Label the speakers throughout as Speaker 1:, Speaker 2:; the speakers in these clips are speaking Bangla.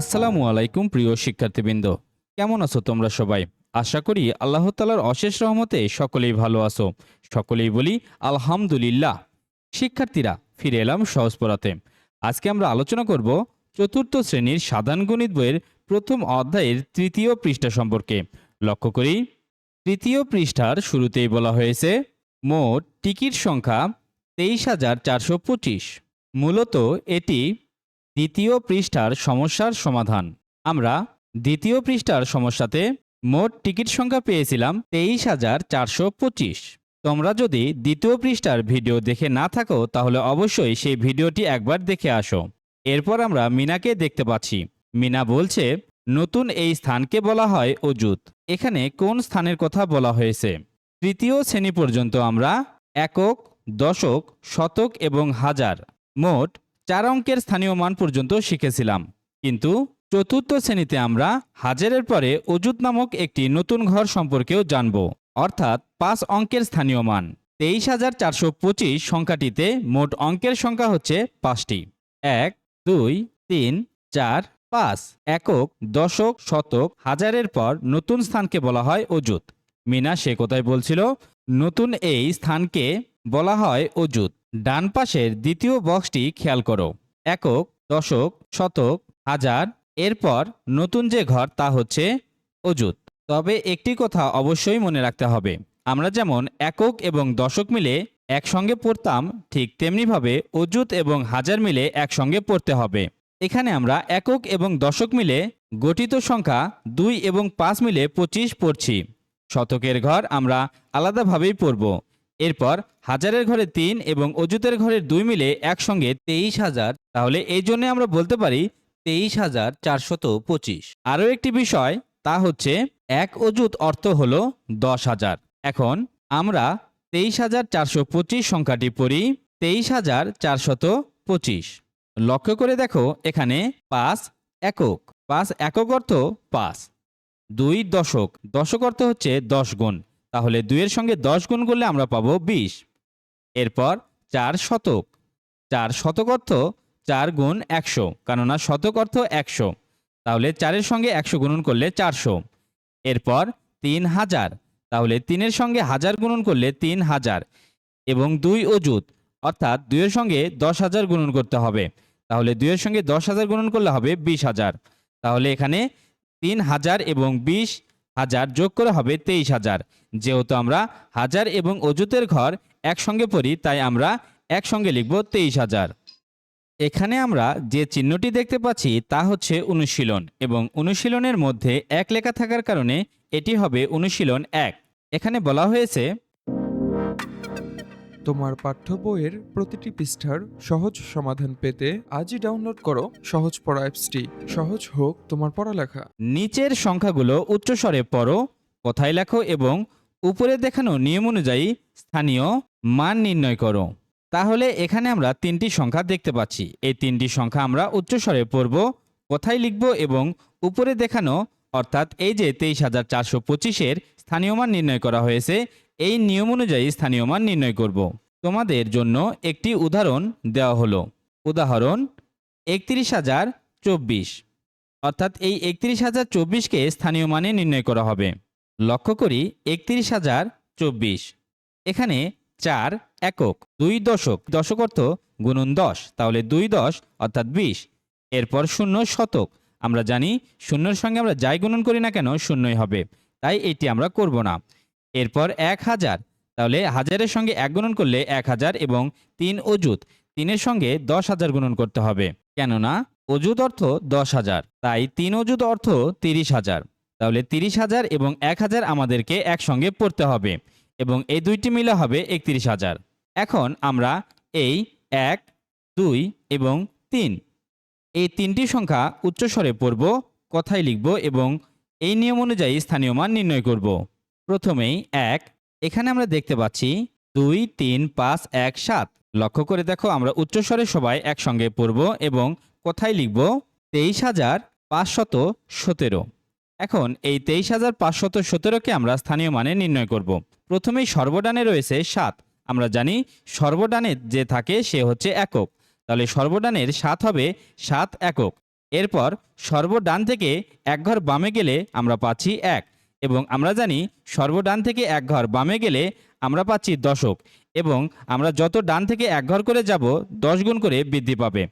Speaker 1: আসসালামু আলাইকুম প্রিয় শিক্ষার্থীবৃন্দ। কেমন আছো তোমরা সবাই? আশা করি আল্লাহ তালার অশেষ রহমতে সকলেই ভালো আছো। সকলেই বলি, আলহামদুলিল্লাহ। শিক্ষার্থীরা, ফিরে এলাম সহজ পড়াতে। আজকে আমরা আলোচনা করব চতুর্থ শ্রেণির সাধারণ গণিত বইয়ের প্রথম অধ্যায়ের তৃতীয় পৃষ্ঠা সম্পর্কে। লক্ষ্য করি, তৃতীয় পৃষ্ঠার শুরুতেই বলা হয়েছে, মোট টিকিট সংখ্যা তেইশ হাজার চারশো পঁচিশ। মূলত এটি দ্বিতীয় পৃষ্ঠার সমস্যার সমাধান। আমরা দ্বিতীয় পৃষ্ঠার সমস্যাতে মোট টিকিট সংখ্যা পেয়েছিলাম তেইশ হাজার চারশো পঁচিশ। তোমরা যদি দ্বিতীয় পৃষ্ঠার ভিডিও দেখে না থাকো, তাহলে অবশ্যই সেই ভিডিওটি একবার দেখে আসো। এরপর আমরা মিনাকে দেখতে পাচ্ছি। মিনা বলছে, নতুন এই স্থানকে বলা হয় অজুত এখানে কোন স্থানের কথা বলা হয়েছে? তৃতীয় শ্রেণি পর্যন্ত আমরা একক, দশক, শতক এবং হাজার, মোট চার অঙ্কের স্থানীয় মান পর্যন্ত শিখেছিলাম। কিন্তু চতুর্থ শ্রেণীতে আমরা হাজারের পরে অজুত নামক একটি নতুন ঘর সম্পর্কেও জানব। অর্থাৎ পাঁচ অঙ্কের স্থানীয় মান। তেইশ হাজার চারশো পঁচিশ সংখ্যাটিতে মোট অঙ্কের সংখ্যা হচ্ছে পাঁচটি। এক, দুই, তিন, চার, পাঁচ একক, দশক, শতক, হাজারের পর নতুন স্থানকে বলা হয় অজুত মিনা সে কোথায় বলছিল, নতুন এই স্থানকে বলা হয় অজুত ডান পাশের দ্বিতীয় বক্সটি খেয়াল করো। একক, দশক, শতক, হাজার, এরপর নতুন যে ঘর তা হচ্ছে অজুত তবে একটি কথা অবশ্যই মনে রাখতে হবে। আমরা যেমন একক এবং দশক মিলে একসঙ্গে পড়তাম, ঠিক তেমনিভাবে অজুত এবং হাজার মিলে একসঙ্গে পড়তে হবে। এখানে আমরা একক এবং দশক মিলে গঠিত সংখ্যা দুই এবং পাঁচ মিলে পঁচিশ পড়ছি। শতকের ঘর আমরা আলাদাভাবেই পড়ব। এরপর হাজারের ঘরে তিন এবং অজুতের ঘরের দুই মিলে একসঙ্গে তেইশ হাজার। তাহলে এই জন্য আমরা বলতে পারি তেইশ হাজার চারশত পঁচিশ। আরও একটি বিষয়, তা হচ্ছে এক অজুত অর্থ হল দশ হাজার। এখন আমরা তেইশ হাজার চারশো পঁচিশ সংখ্যাটি পড়ি তেইশ হাজার চারশত পঁচিশ। লক্ষ্য করে দেখো, এখানে পাঁচ একক। পাঁচ একক অর্থ পাঁচ। দুই দশক। দশক অর্থ হচ্ছে দশ গুণ। তাহলে দুইয়ের সঙ্গে দশ গুণ করলে আমরা পাবো বিশ। এরপর চার শতক। চার শতক অর্থ চার গুণ একশো, কেননা শতক অর্থ একশো। তাহলে চারের সঙ্গে একশো গুণন করলে চারশো। এরপর তিন হাজার। তাহলে তিনের সঙ্গে হাজার গুণন করলে তিন হাজার। এবং দুই অজুত অর্থাৎ দুইয়ের সঙ্গে দশ হাজার গুণন করতে হবে। তাহলে দুইয়ের সঙ্গে দশ হাজার গুণন করলে হবে বিশ হাজার। তাহলে এখানে তিন হাজার এবং বিশ হাজার যোগ করে হবে তেইশ হাজার। যেহেতু আমরা হাজার এবং অজুতের ঘর একসঙ্গে পড়ি, তাই আমরা একসঙ্গে লিখব তেইশ হাজার। এখানে আমরা যে চিহ্নটি দেখতে পাচ্ছি, তা হচ্ছে অনুশীলন এবং অনুশীলনের মধ্যে এক লেখা থাকার কারণে এটি হবে অনুশীলন এক। এখানে বলা হয়েছে
Speaker 2: তোমার পাঠ্য বইয়ের প্রতিটি পৃষ্ঠার সহজ সমাধান পেতে আজই ডাউনলোড করো সহজ পড়া অ্যাপসটি সহজ হোক তোমার পড়ালেখা।
Speaker 1: নিচের সংখ্যাগুলো উচ্চস্বরে পড়ো, কথায় লেখো এবং উপরে দেখানো নিয়ম অনুযায়ী স্থানীয় মান নির্ণয় করো। তাহলে এখানে আমরা তিনটি সংখ্যা দেখতে পাচ্ছি। এই তিনটি সংখ্যা আমরা উচ্চস্বরে পড়ব, কোথায় লিখব এবং উপরে দেখানো অর্থাৎ এই যে তেইশ হাজার চারশো পঁচিশের স্থানীয় মান নির্ণয় করা হয়েছে, এই নিয়ম অনুযায়ী স্থানীয় মান নির্ণয় করব। তোমাদের জন্য একটি উদাহরণ দেওয়া হলো। উদাহরণ, একত্রিশ হাজার চব্বিশ। অর্থাৎ এই একত্রিশ হাজার চব্বিশকে স্থানীয় মানে নির্ণয় করা হবে। লক্ষ্য করি, একত্রিশ হাজার চব্বিশ। এখানে চার একক, দুই দশক। দশক অর্থ গুণন দশ, তাহলে দুই দশ, অর্থাৎ বিশ। এরপর শূন্য শতক। আমরা জানি শূন্যর সঙ্গে আমরা যাই গুণন করি না কেন শূন্যই হবে। তাই এটি আমরা করব না। এরপর এক হাজার। তাহলে হাজারের সঙ্গে এক গুণন করলে এক হাজার এবং তিন অজুত তিনের সঙ্গে দশ হাজার গুণন করতে হবে। কেননা অজুত অর্থ দশ হাজার। তাই তিন অজুত অর্থ তিরিশ হাজার। তাহলে তিরিশ হাজার এবং এক হাজার আমাদেরকে একসঙ্গে পড়তে হবে এবং এই দুইটি মিলে হবে একত্রিশ হাজার। এখন আমরা এই এক, দুই এবং তিন এই তিনটি সংখ্যা উচ্চস্বরে পড়ব, কথায় লিখব এবং এই নিয়ম অনুযায়ী স্থানীয় মান নির্ণয় করব। প্রথমেই এক, এখানে আমরা দেখতে পাচ্ছি দুই, তিন, পাঁচ, এক, সাত। লক্ষ্য করে দেখো আমরা উচ্চস্বরে সবাই একসঙ্গে পড়ব এবং কোথায় লিখব তেইশ হাজার পাঁচশত সতেরো। এখন এই তেইশ হাজার পাঁচশত সতেরোকে আমরা স্থানীয় মানে নির্ণয় করব। প্রথমেই সর্বডানে রয়েছে সাত। আমরা জানি সর্বডানে যে থাকে সে হচ্ছে একক। তাহলে সর্বডানের সাত হবে সাত একক। এরপর সর্বডান থেকে এক ঘর বামে গেলে আমরা পাচ্ছি এক এবং আমরা জানি সর্বডান থেকে এক ঘর বামে গেলে আমরা পাচ্ছি দশক এবং আমরা যত ডান থেকে এক ঘর করে যাব, দশ গুণ করে বৃদ্ধি পাবে।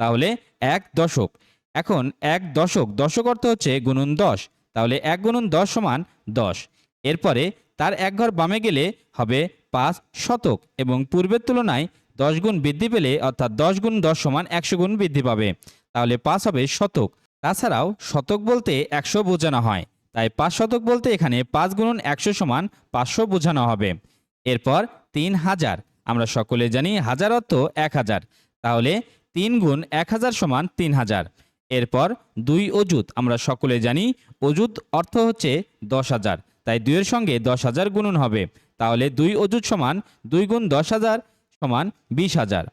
Speaker 1: তাহলে এক দশক। এখন এক দশক দশক অর্থ হচ্ছে গুণন দশ। তাহলে এক গুণন দশ সমান দশ। এরপরে তার এক ঘর বামে গেলে হবে পাঁচ শতক এবং পূর্বের তুলনায় দশ গুণ বৃদ্ধি পেলে অর্থাৎ দশ গুণ দশ সমান একশো গুণ বৃদ্ধি পাবে। তাহলে পাঁচ হবে শতক। তাছাড়াও শতক বলতে একশো বোঝানো হয়। তাই পাঁচ শতক বলতে এখানে পাঁচ গুণন একশো সমান পাঁচশো বোঝানো হবে। এরপর তিন হাজার। আমরা সকলে জানি হাজার অর্থ এক হাজার। তাহলে তিন গুণ এক হাজার সমান তিন হাজার। এরপর দুই অজুত আমরা সকলে জানি অজুত অর্থ হচ্ছে দশ হাজার। তাই দুইয়ের সঙ্গে দশ হাজার গুণন হবে। তাহলে দুই অজুত সমান দুই গুণ দশ হাজার। সমান বিশ হাজার।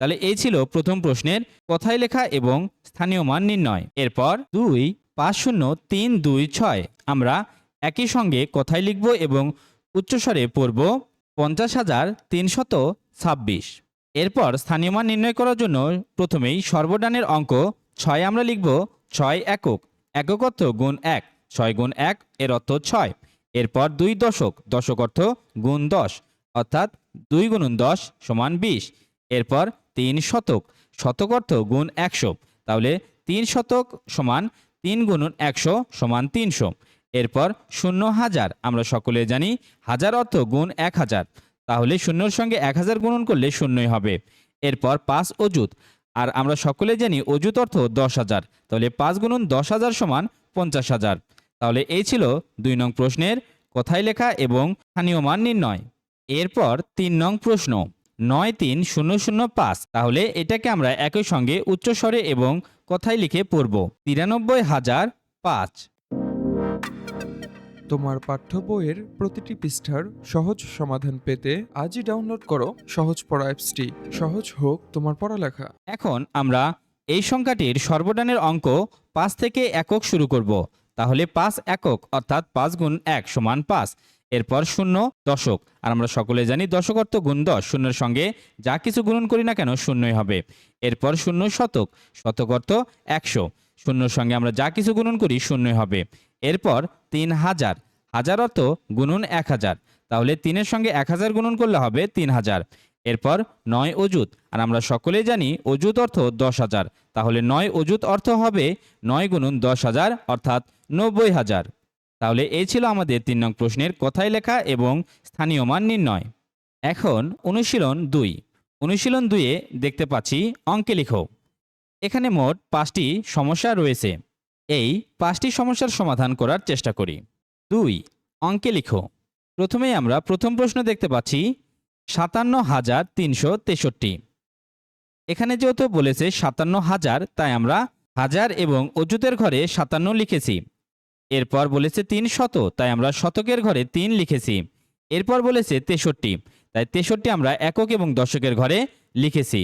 Speaker 1: তাহলে এই ছিল প্রথম প্রশ্নের কথায় লেখা এবং স্থানীয় মান নির্ণয়। এরপর দুই পাঁচ শূন্য তিন দুই ছয়। আমরা একই সঙ্গে কথায় লিখব এবং উচ্চস্বরে পড়ব পঞ্চাশ হাজার তিনশত ছাব্বিশ। এরপর স্থানীয় মান নির্ণয় করার জন্য প্রথমেই সর্বডানের অঙ্ক ছয় আমরা লিখব ছয় একক। একক অর্থ গুণ এক, ছয় গুণ এক, এর অর্থ ছয়। এরপর দুই দশক দশক অর্থ গুণ দশ। অর্থাৎ দুই গুণন দশ সমান বিশ। এরপর তিন শতক। শতক অর্থ গুণ একশো। তাহলে তিন শতক সমান তিন গুণন একশো সমান তিনশো। এরপর শূন্য হাজার। আমরা সকলে জানি হাজার অর্থ গুণ এক হাজার। তাহলে শূন্যর সঙ্গে এক হাজার গুণন করলে শূন্যই হবে। এরপর পাঁচ অজুত আর আমরা সকলে জানি অজুত অর্থ দশ হাজার। তাহলে পাঁচ গুণন দশ হাজার সমান পঞ্চাশ হাজার। তাহলে এই ছিল দুই নং প্রশ্নের কথায় লেখা এবং স্থানীয় মান নির্ণয়। এরপর তিন নং প্রশ্ন। নয় তিন শূন্য শূন্য পাঁচ। তাহলে এটাকে আমরা একই সঙ্গে উচ্চস্বরে এবং কথায় লিখে পড়ব। তিরানব্বই হাজার পাঁচ।
Speaker 2: তোমার পাঠ্য বইয়ের প্রতিটি পৃষ্ঠার সহজ সমাধান পেতে আজই ডাউনলোড করো সহজ পড়া অ্যাপসটি। সহজ হোক তোমার পড়ালেখা।
Speaker 1: এখন আমরা এই সংখ্যাটির সর্বডানের অঙ্ক পাঁচ থেকে একক শুরু করব। তাহলে পাঁচ একক অর্থাৎ পাঁচ গুণ এক সমান পাঁচ। এরপর শূন্য, দশক। আর আমরা সকলে জানি দশক অর্থ গুণ দশ। শূন্যের সঙ্গে যা কিছু গুণন করি না কেন শূন্যই হবে। এরপর শূন্য, শতক। শতক অর্থ একশো। শূন্যর সঙ্গে আমরা যা কিছু গুণন করি শূন্যই হবে। এরপর তিন হাজার। হাজার অর্থ গুণন এক হাজার। তাহলে তিনের সঙ্গে এক হাজার গুণন করলে হবে তিন হাজার। এরপর নয় অজুত আর আমরা সকলেই জানি অজুত অর্থ দশ হাজার। তাহলে নয় অজুত অর্থ হবে নয় গুণন দশ হাজার, অর্থাৎ নব্বই হাজার। তাহলে এই ছিল আমাদের তিন নং প্রশ্নের কথায় লেখা এবং স্থানীয় মান নির্ণয়। এখন অনুশীলন দুই। অনুশীলন দুইয়ে দেখতে পাচ্ছি অঙ্কে লিখো। এখানে মোট পাঁচটি সমস্যা রয়েছে। এই পাঁচটি সমস্যার সমাধান করার চেষ্টা করি। দুই, অঙ্কে লিখো। প্রথমেই আমরা প্রথম প্রশ্ন দেখতে পাচ্ছি সাতান্ন হাজার তিনশো তেষট্টি। এখানে যেহেতু বলেছে সাতান্ন হাজার, তাই আমরা হাজার এবং অজুতের ঘরে সাতান্ন লিখেছি। এরপর বলেছে তিন শত, তাই আমরা শতকের ঘরে তিন লিখেছি। এরপর বলেছে তেষট্টি, তাই তেষট্টি আমরা একক এবং দশকের ঘরে লিখেছি।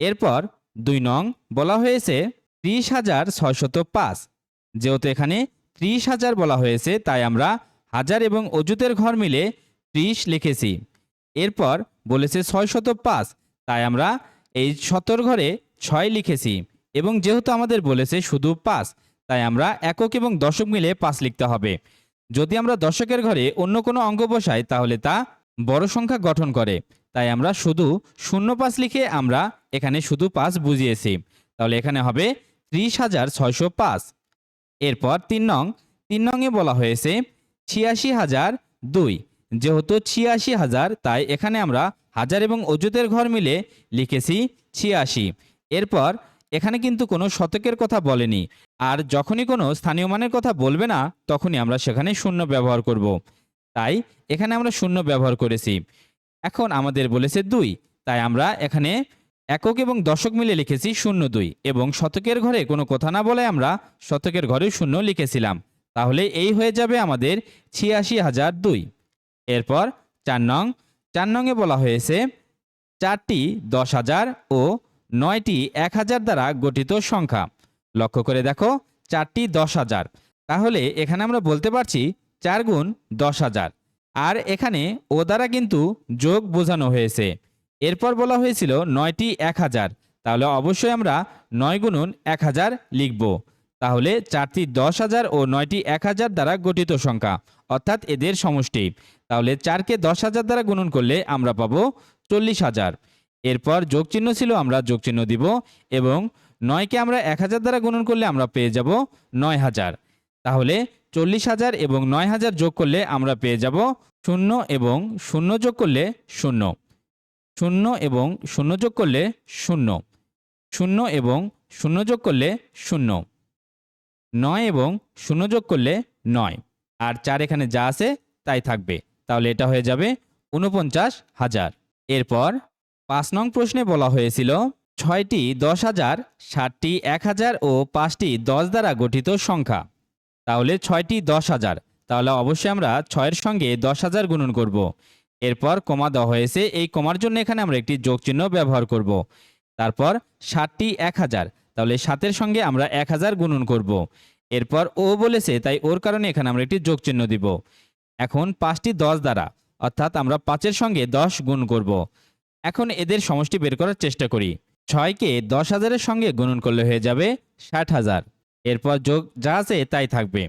Speaker 1: এরপর দুই নং বলা হয়েছে ত্রিশ হাজার ছয়শত পাঁচ। যেহেতু এখানে ত্রিশ হাজার বলা হয়েছে, তাই আমরা হাজার এবং অজুতের ঘর মিলে ত্রিশ লিখেছি। এরপর বলেছে ছয় শত পাঁচ, তাই আমরা এই শতর ঘরে ছয় লিখেছি। এবং যেহেতু আমাদের বলেছে শুধু পাঁচ তাই আমরা একক এবং দশক মিলে পাঁচ লিখতে হবে। যদি আমরা দশকের ঘরে অন্য কোনো অঙ্ক বসাই, তাহলে তা বড় সংখ্যা গঠন করে। তাই আমরা শুধু শূন্য পাঁচ লিখে আমরা এখানে শুধু পাঁচ বুঝিয়েছি। তাহলে এখানে হবে ত্রিশ হাজার ছয়শো পাঁচ। এরপর তিন নং, তিন নংয়ে বলা হয়েছে ছিয়াশি হাজার দুই। যেহেতু ছিয়াশি হাজার, তাই এখানে আমরা হাজার এবং অজুতের ঘর মিলে লিখেছি ছিয়াশি। এরপর এখানে কিন্তু কোনো শতকের কথা বলেনি। আর যখনই কোনো স্থানীয় মানের কথা বলবে না, তখনই আমরা সেখানে শূন্য ব্যবহার করব। তাই এখানে আমরা শূন্য ব্যবহার করেছি। এখন আমাদের বলেছে দুই। তাই আমরা এখানে একক এবং দশক মিলে লিখেছি শূন্য দুই। এবং শতকের ঘরে কোনো কথা না বলে আমরা শতকের ঘরে শূন্য লিখেছিলাম। তাহলে এই হয়ে যাবে আমাদের ছিয়াশি হাজার দুই। এরপর চার নং। চার নংয়ে বলা হয়েছে, চারটি দশ হাজার ও নয়টি এক হাজার দ্বারা গঠিত সংখ্যা। লক্ষ্য করে দেখো, চারটি দশ হাজার। তাহলে এখানে আমরা বলতে পারছি চার গুণ দশ হাজার। আর এখানে ও দ্বারা কিন্তু যোগ বোঝানো হয়েছে। এরপর বলা হয়েছিল নয়টি এক হাজার। তাহলে অবশ্যই আমরা নয় গুণন এক হাজার লিখব। তাহলে চারটি দশ হাজার ও নয়টি এক হাজার দ্বারা গঠিত সংখ্যা, অর্থাৎ এদের সমষ্টি। তাহলে চারকে দশ হাজার দ্বারা গুণন করলে আমরা পাবো চল্লিশ হাজার। এরপর যোগ চিহ্ন ছিল আমরা যোগ চিহ্ন দিব এবং নয়কে আমরা এক হাজার দ্বারা গুণন করলে আমরা পেয়ে যাব নয় হাজার। তাহলে চল্লিশ হাজার এবং নয় হাজার যোগ করলে আমরা পেয়ে যাব শূন্য এবং শূন্য যোগ করলে শূন্য। শূন্য এবং শূন্য যোগ করলে শূন্য। শূন্য এবং শূন্য যোগ করলে শূন্য। নয় এবং শূন্য যোগ করলে নয়। আর চার এখানে যা আছে তাই থাকবে। তাহলে এটা হয়ে যাবে উনপঞ্চাশ হাজার। এরপর পাঁচ নং প্রশ্নে বলা হয়েছিল, ছয়টি দশ হাজার ষাটটি এক হাজার ও পাঁচটি দশ দ্বারা গঠিত সংখ্যা তাহলে ছয়টি দশ হাজার, তাহলে অবশ্যই আমরা ছয়ের সঙ্গে দশ হাজার গুণন করব। এরপর কমা দেওয়া হয়েছে, এই কমার জন্য এখানে আমরা একটি যোগ চিহ্ন ব্যবহার করব। তারপর ষাটটি এক হাজার, তাহলে সাতের সঙ্গে আমরা এক হাজার গুণন করব। এরপর ও বলেছে, তাই ওর কারণে এখানে আমরা একটি যোগ চিহ্ন দিব এখন পাঁচটি দশ দ্বারা, অর্থাৎ আমরা পাঁচের সঙ্গে দশ গুণ করব। এখন এদের সমষ্টি বের করার চেষ্টা করি। ছয়কে দশ হাজারের সঙ্গে গুণন করলে হয়ে যাবে ষাট হাজার। এরপর যোগ যা আছে তাই থাকবে।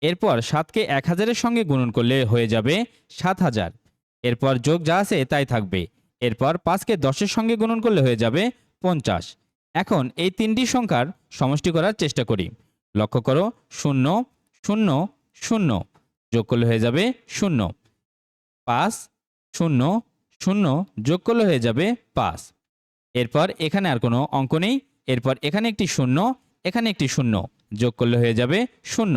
Speaker 1: এরপর সাতকে এক হাজারের সঙ্গে গুণন করলে হয়ে যাবে সাত হাজার। এরপর যোগ যা আছে তাই থাকবে। এরপর পাঁচকে দশের সঙ্গে গুণন করলে হয়ে যাবে পঞ্চাশ। এখন এই তিনটি সংখ্যার সমষ্টি করার চেষ্টা করি। লক্ষ্য করো, শূন্য শূন্য শূন্য। যোগ করলে হয়ে যাবে শূন্য। পাঁচ, শূন্য শূন্য যোগ করলে হয়ে যাবে পাঁচ। এরপর এখানে আর কোনো অঙ্ক নেই। এরপর এখানে একটি শূন্য, এখানে একটি শূন্য যোগ করলে হয়ে যাবে শূন্য।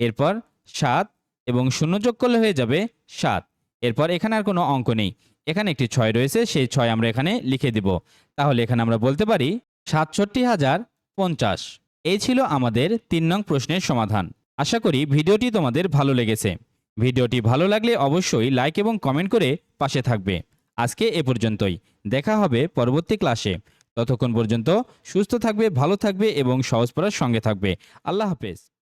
Speaker 1: এরপর সাত এবং শূন্য যোগ করলে হয়ে যাবে সাত। এরপর এখানে আর কোনো অঙ্ক নেই। এখানে একটি ছয় রয়েছে, সেই ছয় আমরা এখানে লিখে দিব। তাহলে এখানে আমরা বলতে পারি সাতষট্টি হাজার পঞ্চাশ। এই ছিল আমাদের তিন নং প্রশ্নের সমাধান। আশা করি ভিডিওটি তোমাদের ভালো লেগেছে। ভিডিওটি ভালো লাগলে অবশ্যই লাইক এবং কমেন্ট করে পাশে থাকবে। আজকে এ পর্যন্তই। দেখা হবে পরবর্তী ক্লাসে। ততক্ষণ পর্যন্ত সুস্থ থাকবে, ভালো থাকবে এবং সহজ পড়ার সঙ্গে থাকবে। আল্লাহ হাফেজ।